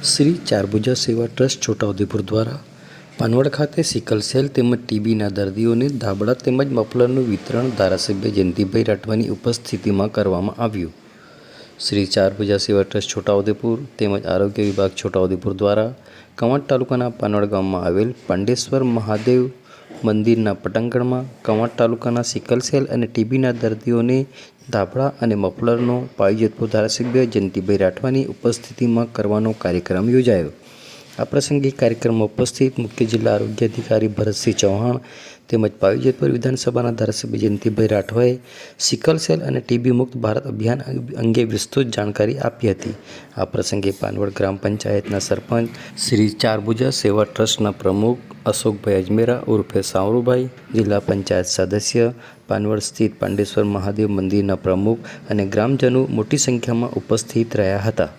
શ્રી ચારભુજા સેવા ટ્રસ્ટ છોટાઉદેપુર દ્વારા પાનવડ ખાતે સિકલ સેલ તેમજ ટીબીના દર્દીઓને ધાબળા તેમજ મફલરનું વિતરણ ધારાસભ્ય જયંતિભાઈ રાઠવાની ઉપસ્થિતિમાં કરવામાં આવ્યું. શ્રી ચારભુજા સેવા ટ્રસ્ટ છોટાઉદેપુર તેમજ આરોગ્ય વિભાગ છોટાઉદેપુર દ્વારા કવાંટ તાલુકાના પાનવડ ગામમાં આવેલ પાંડેશ્વર મહાદેવ મંદિરના પટાંગણમાં કંવાટ તાલુકાના સિકલ સેલ અને ટીબીના દર્દીઓને ધાબળા અને મફલરનો જથ્થો ધારાસભ્ય જયંતિભાઈ રાઠવાની ઉપસ્થિતિમાં કરવાનો કાર્યક્રમ યોજાયો. આ પ્રસંગે કાર્યક્રમમાં ઉપસ્થિત મુખ્ય જિલ્લા આરોગ્ય અધિકારી ભરતસિંહ ચૌહાણ તેમજ પાવીજેતપુર વિધાનસભાના ધારાસભ્ય જયંતિભાઈ રાઠવાએ સિકલ સેલ અને ટીબી મુક્ત ભારત અભિયાન અંગે વિસ્તૃત જાણકારી આપી હતી. આ પ્રસંગે પાનવડ ગ્રામ પંચાયતના સરપંચ શ્રી ચારભુજા સેવા ટ્રસ્ટના પ્રમુખ અશોકભાઈ અજમેરા, ઉર્ફે સાવરુભાઈ, જિલ્લા પંચાયત સદસ્ય પાનવડ સ્થિત પાંડેશ્વર મહાદેવ મંદિરના પ્રમુખ અને ગ્રામજનો મોટી સંખ્યામાં ઉપસ્થિત રહ્યા હતા.